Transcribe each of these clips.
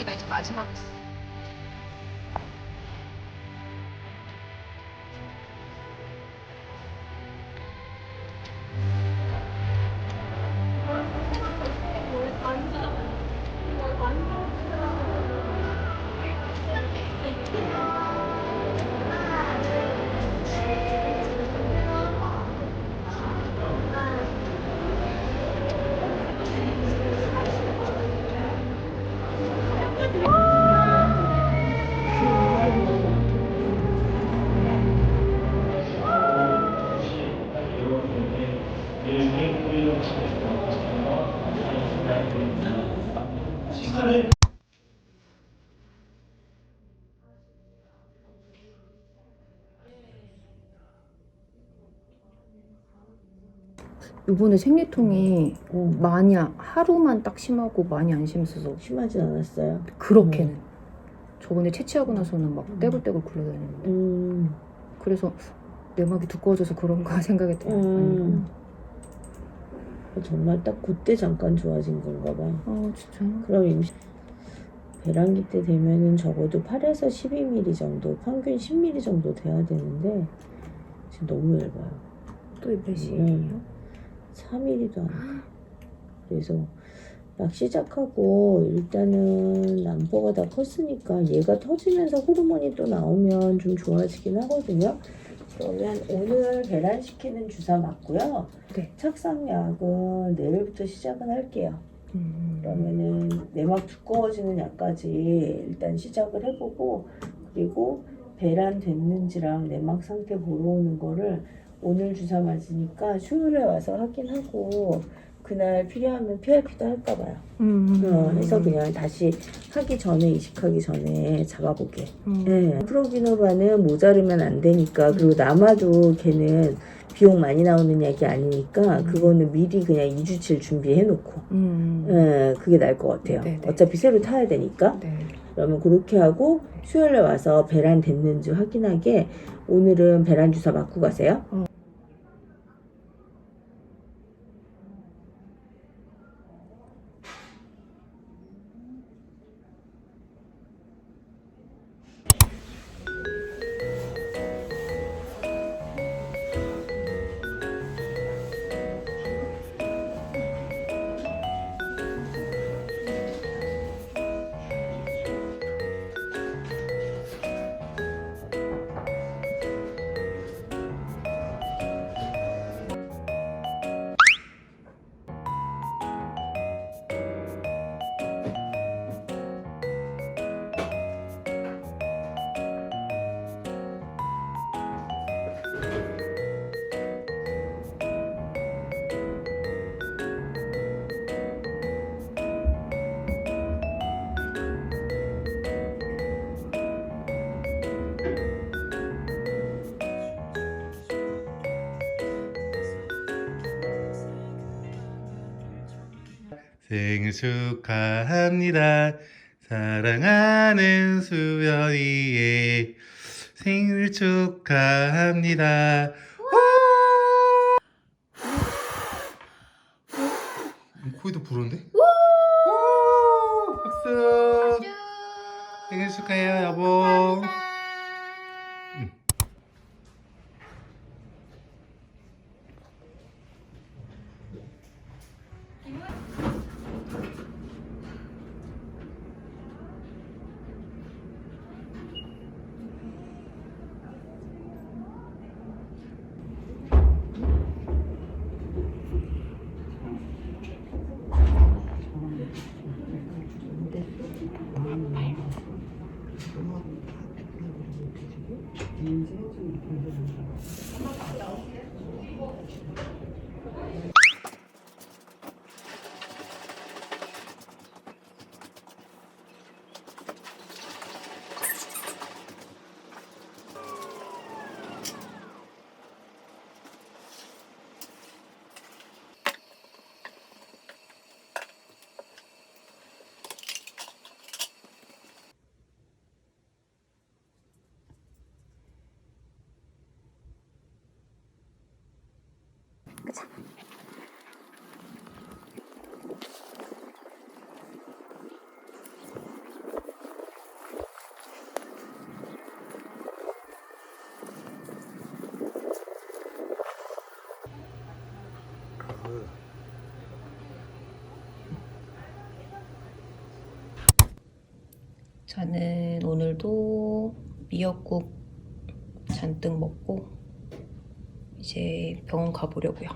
여기가 이제 이번에 생리통이 어, 많이 아- 하루만 딱 심하고 많이 안 심해서 심하진 않았어요. 그렇게는 저번에 채취하고 나서는 막 떼굴떼굴 굴러다니는데 음, 그래서 내막이 두꺼워져서 그런가 생각이 들어요. 음. 정말 딱 그때 잠깐 좋아진 건가 봐. 아 진짜. 그럼 임신 배란기 때 되면은 적어도 8에서 12mm 정도, 평균 10mm 정도 돼야 되는데 지금 너무 얇아요. 또 몇이에요? 음. 4mm도 안 돼. 그래서 막 시작하고 일단은 남포가 다 컸으니까 얘가 터지면서 호르몬이 또 나오면 좀 좋아지긴 하거든요. 그러면 오늘 배란시키는 주사 맞고요. 네. 착상약은 내일부터 시작은 할게요. 음. 그러면은 내막 두꺼워지는 약까지 일단 시작을 해보고 그리고 배란 됐는지랑 내막 상태 보러 오는 거를 오늘 주사 맞으니까 수요일에 와서 확인하고 그날 필요하면 PRP도 할까 봐요. 음. 어, 해서 그냥 다시 하기 전에 이식하기 전에 잡아보게. 음. 네. 프로기노바는 모자르면 안 되니까 그리고 남아도 걔는 비용 많이 나오는 약이 아니니까 음. 그거는 미리 그냥 2주치를 준비해 놓고 음. 예, 그게 나을 것 같아요. 네, 네. 어차피 새로 타야 되니까. 네. 그러면 그렇게 하고 수요일에 와서 배란 됐는지 확인하게 오늘은 배란 주사 맞고 가세요. 생일 축하합니다. 사랑하는 수연이의 생일 축하합니다. 코에도 부른데? 박수! 생일 축하해요, 여보. 저는 오늘도 미역국 잔뜩 먹고 이제 병원 가보려고요.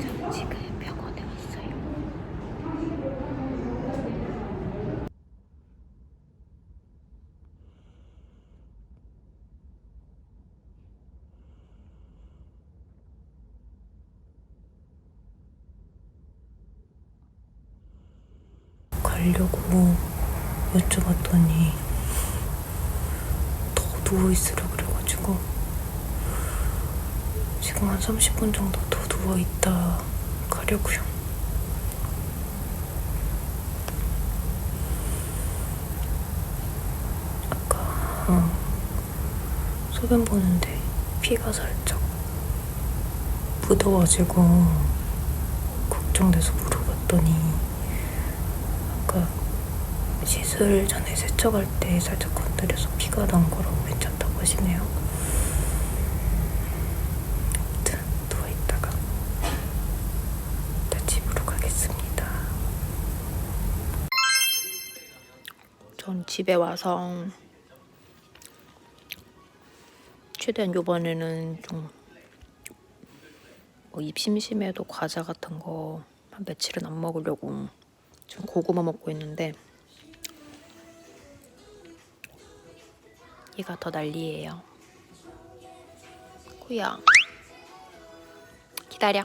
저 지금 병원에 왔어요. 가려고 여쭤봤더니 더 누워있으라 그래가지고 지금 한 30분 정도 더 누워있다 가려고요. 아까 어, 소변 보는데 피가 살짝 묻어가지고 걱정돼서 물어봤더니 아까 시술 전에 세척할 때 살짝 건드려서 피가 난 거라고 괜찮다고 하시네요. 집에 와서 최대한 요번에는 좀 뭐 입 심심해도 과자 같은 거 한 며칠은 안 먹으려고 지금 고구마 먹고 있는데 얘가 더 난리예요. 구야 기다려.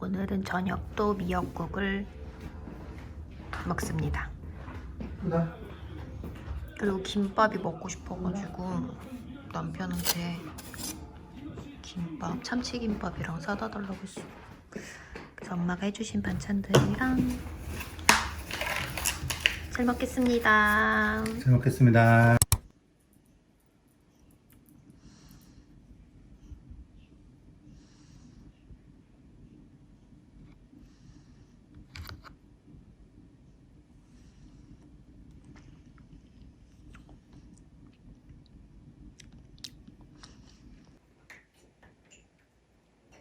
오늘은 저녁도 미역국을 먹습니다. 그리고 김밥이 먹고 싶어가지고 남편한테 김밥, 참치김밥이랑 사다 달라고 했어. 그래서 엄마가 해주신 반찬들이랑 잘 먹겠습니다. 잘 먹겠습니다.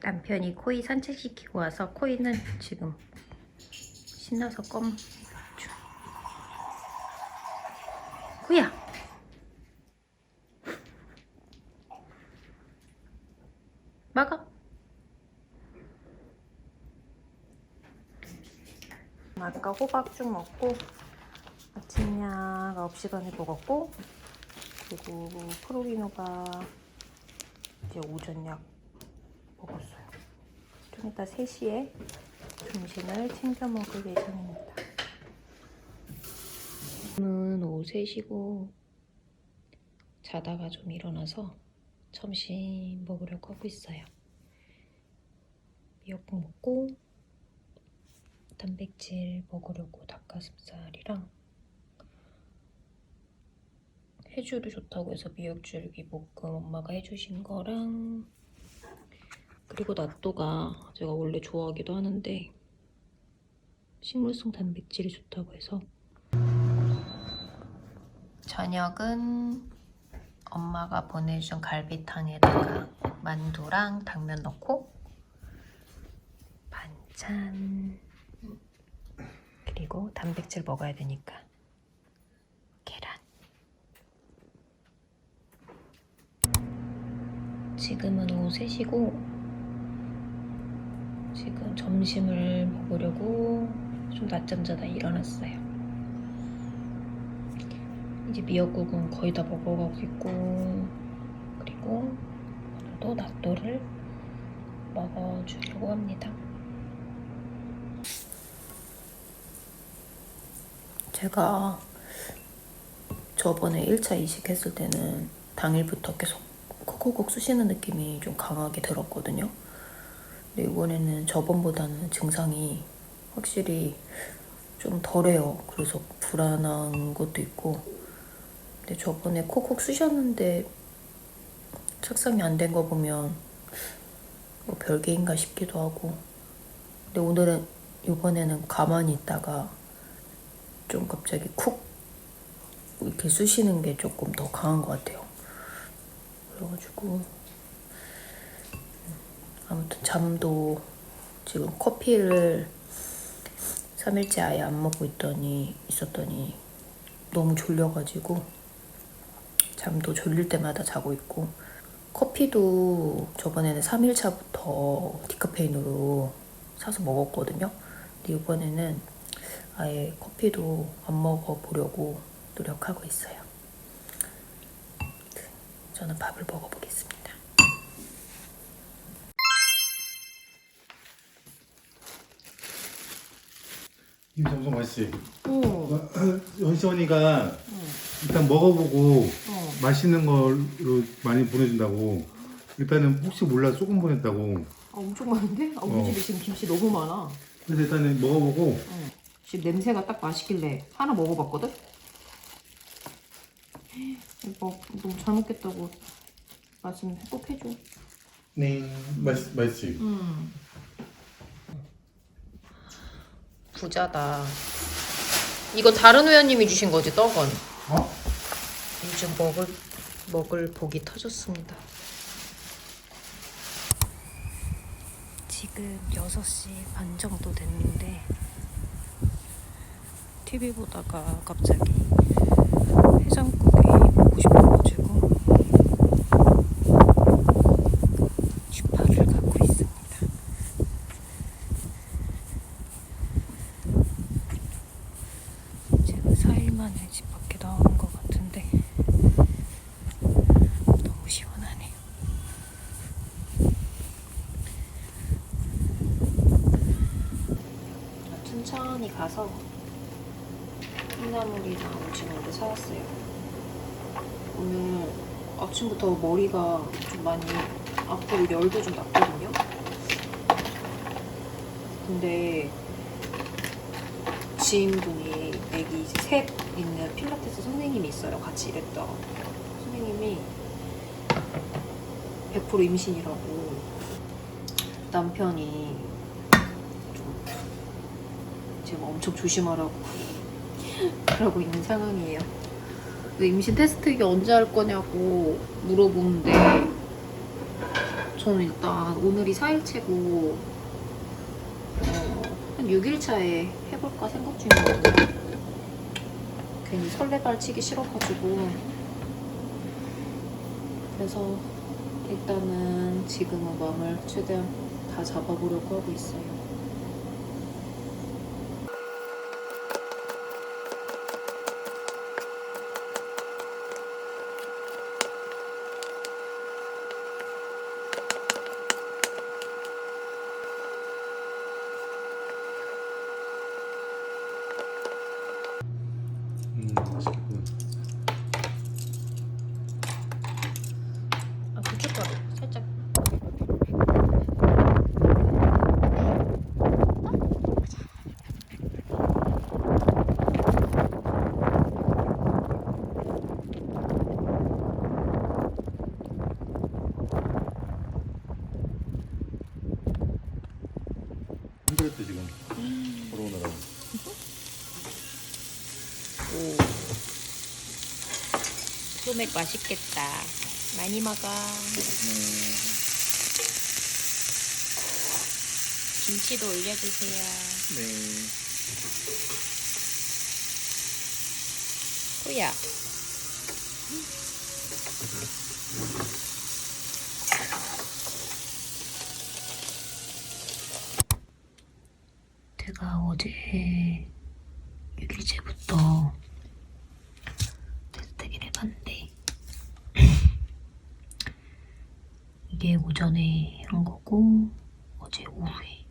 남편이 코이 산책시키고 와서 코이는 지금 신나서 껌 줘. 코이야 먹어 아까 호박죽 먹고 아침약 9시간에 먹었고 그리고 프로기노가 이제 오전약. 좀 이따 3시에 점심을 챙겨 먹을 예정입니다. 지금은 오후 3시고 자다가 좀 일어나서 점심 먹으려고 하고 있어요. 미역국 먹고 단백질 먹으려고 닭가슴살이랑 해주도 좋다고 해서 미역줄기 볶음 엄마가 해주신 거랑 그리고 낫또가 제가 원래 좋아하기도 하는데 식물성 단백질이 좋다고 해서. 저녁은 엄마가 보내준 갈비탕에다가 만두랑 당면 넣고 반찬 그리고 단백질 먹어야 되니까 계란. 지금은 오후 3시고 지금 점심을 먹으려고 좀 낮잠 자다 일어났어요. 이제 미역국은 거의 다 먹어가고 있고 그리고 오늘도 낫또를 먹어주려고 합니다. 제가 저번에 1차 이식했을 때는 당일부터 계속 콕콕콕 쑤시는 느낌이 좀 강하게 들었거든요. 이번에는 저번보다는 증상이 확실히 좀 덜해요. 그래서 불안한 것도 있고. 근데 저번에 콕콕 쑤셨는데 착상이 안 된 거 보면 뭐 별개인가 싶기도 하고 근데 오늘은 이번에는 가만히 있다가 좀 갑자기 쿡 이렇게 쑤시는 게 조금 더 강한 것 같아요. 그래가지고 음, 아무튼 잠도 지금 커피를 3일째 아예 안 먹고 있더니 있었더니 너무 졸려가지고 잠도 졸릴 때마다 자고 있고 커피도 저번에는 3일차부터 디카페인으로 사서 먹었거든요. 근데 이번에는 아예 커피도 안 먹어보려고 노력하고 있어요. 저는 밥을 먹어보겠습니다. 김치 엄청 맛있지? 어, 연시원이가 일단 먹어보고 어. 맛있는 걸로 많이 보내준다고 일단은 혹시 몰라 조금 보냈다고 아, 엄청 많은데? 아, 우리 어. 집에 지금 김치 너무 많아. 그래서 일단은 먹어보고 지금 냄새가 딱 맛있길래 하나 먹어봤거든? 이거 너무 잘 먹겠다고 말씀 꼭 해줘. 네 맛있, 맛있지? 음. 부자다. 이거 다른 회원님이 주신 거지 떡은. 어? 요즘 먹을 먹을 복이 터졌습니다. 지금 6시 반 정도 됐는데 TV 보다가 갑자기 해장국이 먹고 싶어가지고 슈파를 가고 있습니다. 제가 4일 만에 집 밖에 나온 것 같은데 너무 시원하네요. 천천히 가서 콩나물이랑 오징어를 사왔어요. 오늘 아침부터 머리가 좀 많이 아프고 열도 좀 났거든요. 근데 지인분이 애기 셋 있는 필라테스 선생님이 있어요. 같이 일했던 선생님이 100% 임신이라고 남편이 좀 지금 엄청 조심하라고 그러고 있는 상황이에요. 그 임신 테스트 이게 언제 할 거냐고 물어보는데 저는 일단 오늘이 4일째고 어, 한 6일차에 해볼까 생각 중이거든요. 괜히 설레발 치기 싫어가지고 그래서 일단은 지금은 마음을 최대한 다 잡아보려고 하고 있어요. 음 맛있겠구나 아, 고춧가루 살짝. 힘들었대 지금 걸어오느라고 소맥 맛있겠다. 많이 먹어. 김치도 올려주세요. 네 후야. 제가 어제 6일째부터 테스트기를 해봤는데 이게 오전에 한 거고 어제 오후에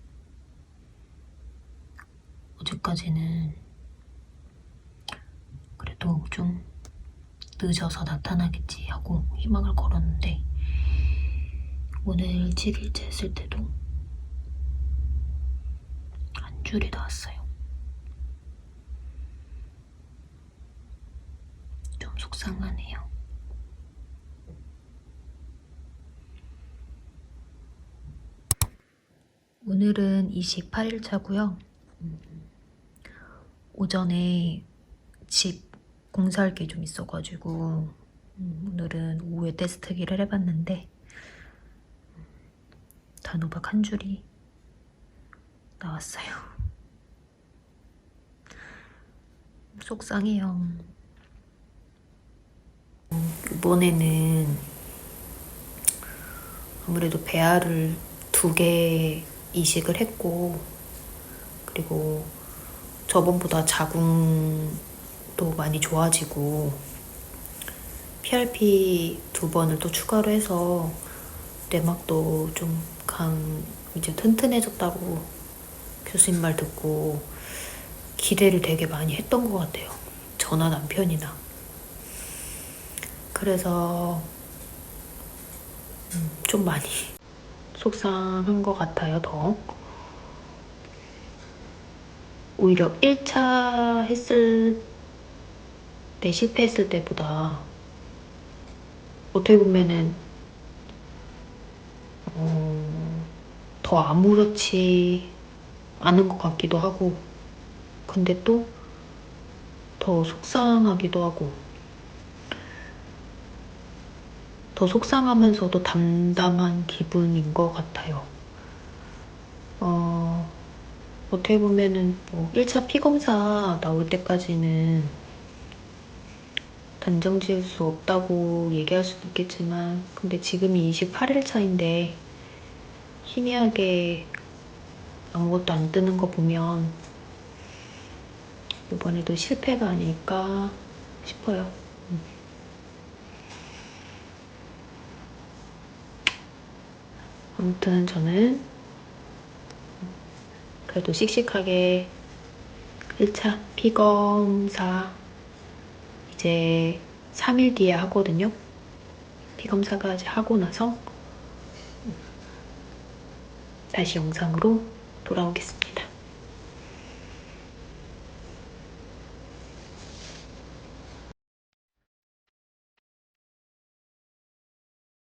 어제까지는 그래도 좀 늦어서 나타나겠지 하고 희망을 걸었는데 오늘 7일째 했을 때도 한 줄이 나왔어요. 좀 속상하네요. 오늘은 28일 차고요. 오전에 집 공사할 게 좀 있어가지고 음, 오늘은 오후에 테스트기를 해봤는데 단호박 한 줄이 나왔어요. 속상해요. 이번에는 아무래도 배알을 두 개 이식을 했고 그리고 저번보다 자궁도 많이 좋아지고 PRP 두 번을 또 추가로 해서 내막도 좀 강 이제 튼튼해졌다고 교수님 말 듣고 기대를 되게 많이 했던 것 같아요. 저나 남편이나. 그래서 음, 좀 많이 속상한 것 같아요, 더. 오히려 1차 했을 때, 실패했을 때보다 어떻게 보면은, 어, 더 아무렇지 않은 것 같기도 하고, 근데 또 더 속상하기도 하고, 더 속상하면서도 담담한 기분인 것 같아요. 어, 어떻게 보면은 뭐 1차 피검사 나올 때까지는 단정 지을 수 없다고 얘기할 수도 있겠지만, 근데 지금이 28일 차인데, 희미하게 아무것도 안 뜨는 거 보면, 이번에도 실패가 아닐까 싶어요. 아무튼 저는 그래도 씩씩하게 1차 피검사 이제 3일 뒤에 하거든요. 피검사가 이제 하고 나서 다시 영상으로 돌아오겠습니다.